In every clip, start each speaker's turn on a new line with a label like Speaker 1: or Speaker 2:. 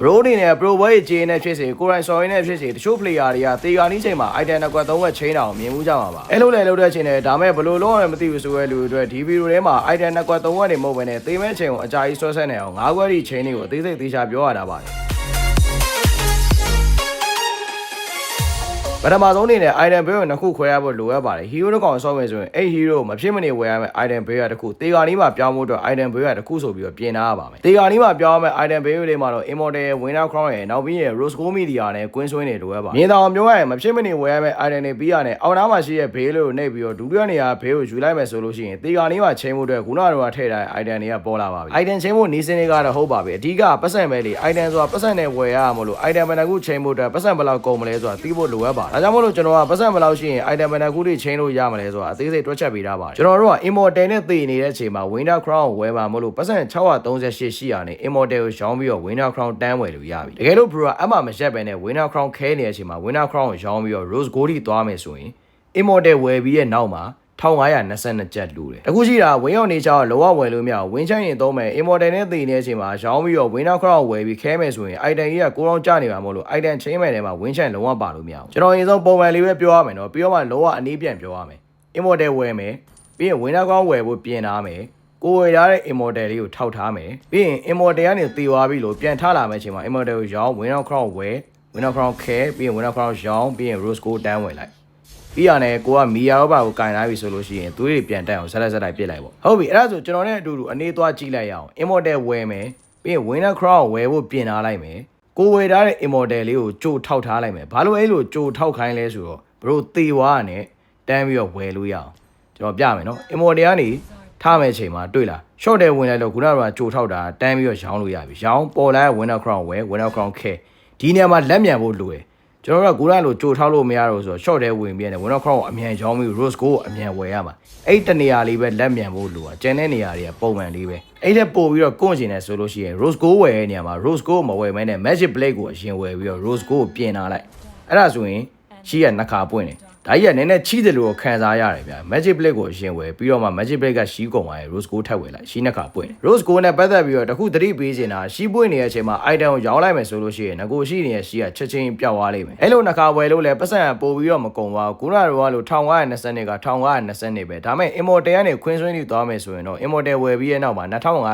Speaker 1: bro အနေနဲ့ pro ဘွဲရေးကျေးနဲ့ဖြစ်စေကိုရိုင်းဆော်ရင်းနဲ့ဖြစ်စေတချို့ player တွေကတေဂာနီးချိန်မှာ item တစ်ကွက်သုံးခွက်ချင်းအောင်မြင်မှုကြမှာပါအဲ့လိုလေလို့တဲ့ချိန်နဲ့ဒါမဲ့ဘလို့လုံးဝမသိဘူးဆိုတဲ့လူတွေအတွက်ဒီဗီဒီယိုထဲမှာ item တစ်ကွက်သုံးခွက်တွေမဟုတ်ဘဲနဲ့သေမဲ့ချိန်ကိုအကြာကြီးဆွဲဆက်နေအောင်၅ခွက်ထိချင်းတွေကိုအသေးစိတ်သေချာပြောရတာပါတယ် ပထမဆုံးအနေနဲ့ item bill ကိုနှစ်ခုခွဲရဖို့လိုအပ်ပါတယ် hero တစ်ကောင်ဆော့မယ်ဆိုရင်အဲ့ hero ကိုမဖြစ်မနေဝယ်ရမယ် item bill ရတစ်ခုတေဂာနီးမှာပြောင်းဖို့အတွက် item bill ရတစ်ခုဆိုပြီးတော့ပြင်ထားရပါမယ်တေဂာနီးမှာပြောင်းရမယ် item bill တွေမှာတော့ immortal ရဲ့ winner crown ရဲ့နောက်ပြီးရဲ့ rose gold media နဲ့ queen swing တွေလိုအပ်ပါမြင်တော်အောင်ပြောရရင်မဖြစ်မနေဝယ်ရမယ် item တွေပြီးရတယ်အောက်နားမှာရှိတဲ့ဘေးလို့နှိပ်ပြီးတော့ဒုတိယနေရာဘေးကိုယူလိုက်မယ်ဆိုလို့ရှိရင်တေဂာနီးမှာချိန်ဖို့အတွက်ခုနကတော့ထည့်ထားတဲ့ item တွေကပေါ်လာပါပြီ item ချိန်ဖို့နီးစင်းတွေကတော့ဟုတ်ပါပြီအဓိကပတ်စံပဲလေ item ဆိုတာပတ်စံနဲ့ဝယ်ရမှာလို့ item ဘယ်နှခုချိန်ဖို့အတွက်ပတ်စံဘယ်လောက်ကုန်မလဲဆိုတာသိဖို့လိုအပ်ပါဒါကြောင့်မို့လို့ကျွန်တော်ကပတ်စံဘယ်လောက်ရှိရင် item ဘယ်နှခုတွေချိန်လို့ရမှာလဲဆိုတာအသေးစိတ်တွက်ချက်ပေးထားပါတယ်ကျွန်တော်တို့က immortal နဲ့သေနေတဲ့အချိန်မှာ winner crown ကိုဝယ်ပါမို့လို့ပတ်စံ638ရှိရနေ immortal ကိုရောင်းပြီးတော့ winner crown တန်းဝယ်လို့ရပြီတကယ်လို့ pro ကအမှမရှက်ပဲနဲ့ winner crown ခဲနေတဲ့အချိန်မှာ winner crown ကိုရောင်းပြီးတော့ rose gold ထိသွားမယ်ဆိုရင် immortal ဝယ်ပြီးတဲ့နောက်မှာ 1522ကျပ်လူတယ်။အခုရှိတာဝင်းရောက်နေချောင်းလောကဝယ်လို့မရဘူး။ဝင်းချိုင်းရင်သုံးမယ် immortal နဲ့တည်နေတဲ့အချိန်မှာရောင်းပြီးတော့ winner crown ဝယ်ပြီးခဲမယ်ဆိုရင် item ကြီးကကိုရောင်းကျနေမှာမဟုတ်လို့ item ချင်းမယ်ထဲမှာဝင်းချိုင်းလုံးဝပါလို့မရဘူး။ကျွန်တော်အရင်ဆုံးပုံမှန်လေးပဲပြောရမယ်နော်။ပြီးတော့မှလောကအနည်းပြန်ပြောရမယ်။ immortal ဝယ်မယ်။ပြီးရင် winner crown ဝယ်ဖို့ပြင်ထားမယ်။ကိုဝယ်ထားတဲ့ immortal လေးကိုထောက်ထားမယ်။ပြီးရင် immortal ကနေတည်သွားပြီလို့ပြန်ထလာမယ့်အချိန်မှာ immortal ကိုရောင်း winner crown ဝယ် winner crown ခဲပြီးရင် winner crown ရောင်းပြီးရင် rose gold တန်းဝယ်လိုက် ပြီးရတယ်ကိုကမီယာရောပါကိုကင်လိုက်ပြီဆိုလို့ရှိရင်သွေးတွေပြန်တက်အောင်ဆက်လက်ဆက်လိုက်ပြစ်လိုက်ပေါ့ဟုတ်ပြီအဲ့ဒါဆိုကျွန်တော်နဲ့အတူတူအနေသွားကြည့်လိုက်ရအောင် immortal ဝယ်မယ်ပြီးရင် winner crown ကိုဝယ်ဖို့ပြင်ထားလိုက်မယ်ကိုဝယ်ထားတဲ့ immortal လေးကိုကြိုထောက်ထားလိုက်မယ်ဘာလို့အဲ့လိုကြိုထောက်ခိုင်းလဲဆိုတော့ဘရိုတေဝါနဲ့တန်းပြီးတော့ဝယ်လို့ရအောင်ကျွန်တော်ပြမယ်နော် immortal ကနေထားမဲ့ချိန်မှာတွေ့လား short တယ်ဝင်လိုက်တော့ခုနကကြိုထောက်တာတန်းပြီးတော့ရောင်းလို့ရပြီရောင်းပေါ်လာတဲ့ winner crown ဝယ် winner crown ခဲဒီနေရာမှာလက်မြန်ဖို့လိုတယ် ကျွန်တော်တို့ကကိုရလိုကြိုထောက်လို့မရတော့ဆိုတော့ short တဲဝင်ပြီးရတယ်ဝင်တော့ crown ကိုအမြန်ချောင်းပြီး rose gold ကိုအမြန်ဝယ်ရမှာအဲ့တနေရာလေးပဲလက်မြန်ဖို့လိုတာကျန်တဲ့နေရာတွေကပုံမှန်လေးပဲအဲ့ထက်ပို့ပြီးတော့ကွန့်ကျင်တယ်ဆိုလို့ရှိရင် rose gold ဝယ်တဲ့နေရာမှာ rose gold မဝယ်မဲနဲ့ magic blade ကိုအရင်ဝယ်ပြီးတော့ rose gold ကိုပြင်လာလိုက်အဲ့ဒါဆိုရင်ရှိရနှစ်ခါပွင့်တယ် ဒါကြီးကနည်းနည်းချီးတယ်လို့ခံစားရတယ်ဗျာ magic blade ကိုအရင်ဝယ်ပြီးတော့မှ magic blade ကရှီးကုန်သွားရင် rose gold ထပ်ဝယ်လိုက်ရှီးနှစ်ခါပွင့်တယ် rose gold နဲ့ပတ်သက်ပြီးတော့တခုသတိပေးနေတာရှီးပွင့်နေတဲ့အချိန်မှာ item ကိုရောင်းလိုက်မယ်ဆိုလို့ရှိရင်ငကိုရှိနေတဲ့ရှီးကချက်ချင်းပျောက်သွားလိမ့်မယ်အဲ့လိုနှစ်ခါဝယ်လို့လည်းပတ်စံပို့ပြီးတော့မကုန်ပါဘူးခုနကတော့လို့1520နဲ့က1520နဲ့ပဲဒါပေမဲ့ immortal ကနေခွင်းဆွင်းထိသွားမယ်ဆိုရင်တော့ immortal ဝယ်ပြီးရဲ့နောက်မှာ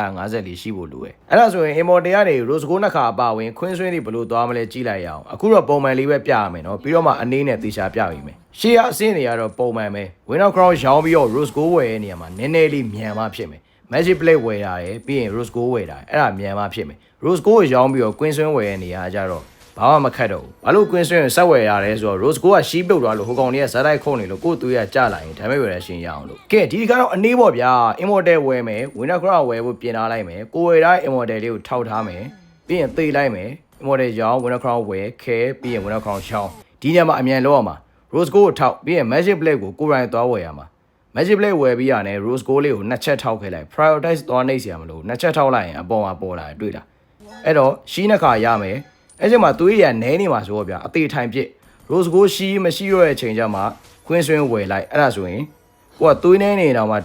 Speaker 1: 2554ရှိဖို့လိုတယ်အဲ့ဒါဆိုရင် immortal ကနေ rose gold နှစ်ခါအပါဝင်ခွင်းဆွင်းထိဘယ်လိုသွားမလဲကြည့်လိုက်ရအောင်အခုတော့ပုံမှန်လေးပဲပြရမယ်နော်ပြီးတော့မှအနေနဲ့သေချာပြပေးမယ် ရှေ့ကအစင်းတွေကတော့ပုံမှန်ပဲ winner crown ရောင်းပြီးတော့ rose gold ဝယ်ရဲ့နေရာမှာနည်းနည်းလေးမြန်မှဖြစ်မယ် magic plate ဝယ်ရတယ်ပြီးရင် rose gold ဝယ်တာအဲ့ဒါမြန်မှဖြစ်မယ် rose gold ကိုရောင်းပြီးတော့ queen swing ဝယ်ရဲ့နေရာကကြတော့ဘာမှမခတ်တော့ဘူးဘာလို့ queen swing ကိုဆက်ဝယ်ရတယ်ဆိုတော့ rose gold ကရှီးပြုတ်သွားလို့ဟိုကောင်တွေကဇာတ်တိုက်ခုံနေလို့ကိုယ့်သွေးကကြလာရင်ဒါမဲ့ဝယ်ရရှင်ရအောင်လို့ကဲဒီဒီကတော့အနေပေါ့ဗျာ immortal ဝယ်မယ် winner crown ဝယ်ဖို့ပြင်ထားလိုက်မယ်ကိုဝယ်ထားတဲ့ immortal လေးကိုထောက်ထားမယ်ပြီးရင်သေလိုက်မယ် immortal ရောင်း winner crown ဝယ်ခဲပြီးရင် winner crown ရှောင်းဒီညမှာအမြန်လောက်အောင်ပါ Rose Gold ကိုထောက်ပြီးရင် Magic Black ကိုကိုယ်တိုင်သွားဝယ်ရမှာ Magic Black ဝယ်ပြီးရတယ် Rose Gold လေးကိုနှစ်ချက်ထောက်ခဲ့လိုက် prioritize သွားနေစီရမလို့နှစ်ချက်ထောက်လိုက်ရင်အပေါ်မှာပေါ်လာတယ်တွေ့လားအဲ့တော့ရှီးနှစ်ခါရမယ်အဲ့ချိန်မှာသွေးရနဲနေမှာဆိုတော့ဗျာအသေးထိုင်ပြစ် Rose Gold ရှီးမရှိရတဲ့အချိန်ကျမှခွင်းဆွင်းဝယ်လိုက်အဲ့ဒါဆိုရင်ကိုကသွေးနေနေတော့မှ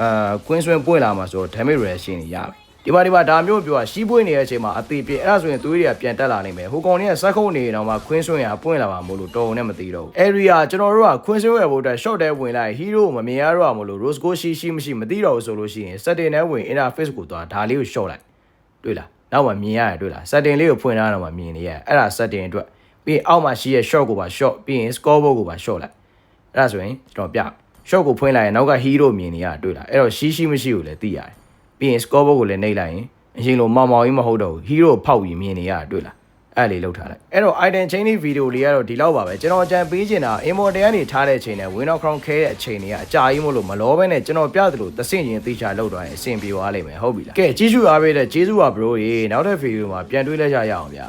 Speaker 1: အာခွင်းဆွင်းပွင့်လာမှာဆိုတော့ damage reduction ကြီးရပြီ ဒီမှာဒီမှာဒါမျိုးပြောတာရှီးပွင့်နေတဲ့အချိန်မှာအသေးပြစ်အဲ့ဒါဆိုရင်သွေးတွေကပြန်တက်လာနိုင်မယ်ဟိုကောင်တွေကစက်ခုံနေတော့မှခွင်းဆွင်းရပွင့်လာမှာမို့လို့တော်ုံနဲ့မသိတော့ဘူး area ကျွန်တော်တို့ကခွင်းဆွင်းရဖို့အတွက် short တဲဝင်လိုက် hero ကိုမမြင်ရတော့မို့လို့ rose gold ရှိရှိမရှိမသိတော့ဘူးဆိုလို့ရှိရင် setting နဲ့ဝင် interface ကိုသွားဒါလေးကို short လိုက်တွေ့လားနောက်မှမြင်ရတယ်တွေ့လား setting လေးကိုဖွင့်ထားတော့မှမြင်နေရတယ်အဲ့ဒါ setting အတွက်ပြီးရင်အောက်မှာရှိရဲ့ short ကိုပါ short ပြီးရင် scoreboard ကိုပါ short လိုက်အဲ့ဒါဆိုရင်ကျွန်တော်ပြ short ကိုဖွင့်လိုက်ရင်နောက်က hero မြင်နေရတွေ့လားအဲ့တော့ရှိရှိမရှိကိုလည်းသိရတယ် ပြီးရင် scoreboard ကိုလည်းနှိပ်လိုက်ရင်အရင်လိုမောင်မောင်ကြီးမဟုတ်တော့ဘူး hero ဖောက်ပြီးမြင်နေရတွေ့လားအဲ့လေးလောက်ထားလိုက်အဲ့တော့ item chain လေးဗီဒီယိုလေးကတော့ဒီလောက်ပါပဲကျွန်တော်အကြံပေးချင်တာ immortal ကနေထားတဲ့အချိန်နဲ့ win of crown ခဲတဲ့အချိန်တွေကအကြာကြီးမို့လို့မလောဘဲနဲ့ကျွန်တော်ပြသလိုသဆင့်ချင်းသိချာလောက်တော့ရင်အဆင်ပြေသွားလိမ့်မယ်ဟုတ်ပြီလားကဲကျေးဇူးအားပေးတဲ့ကျေးဇူးပါ bro ရေနောက်တဲ့ဗီဒီယိုမှာပြန်တွေ့လဲကြရအောင်ဗျာ